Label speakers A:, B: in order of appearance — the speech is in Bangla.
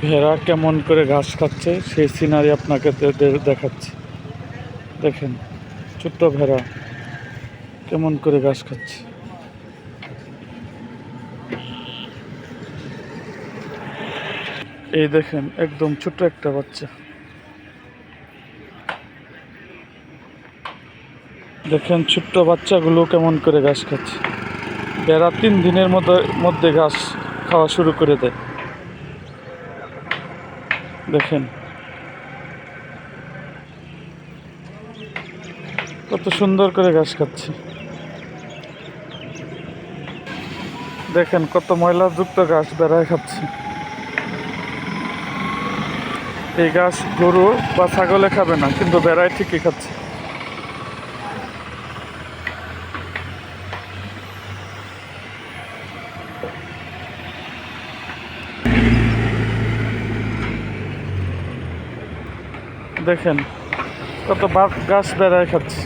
A: ভেড়া কেমন করে ঘাস খাচ্ছে, সেই সিনারি আপনাকে দেখাচ্ছি। দেখেন, ছোট্ট ভেড়া কেমন করে ঘাস খাচ্ছে। এই দেখেন, একদম ছোট্ট একটা বাচ্চা। দেখেন, ছোট্ট বাচ্চাগুলো কেমন করে ঘাস খাচ্ছে। বেড়া তিন দিনের মধ্যে মধ্যে ঘাস খাওয়া শুরু করে দেয়। দেখেন। কত সুন্দর করে ঘাস খাচ্ছে। দেখেন, কত ময়লাযুক্ত ঘাস বেড়ায় খাচ্ছে। এই গাছ গরু বা ছাগলে খাবে না, কিন্তু বেড়ায় ঠিকই খাচ্ছে। দেখেন কত বাঘ গাছ বেড়ায় খাচ্ছে।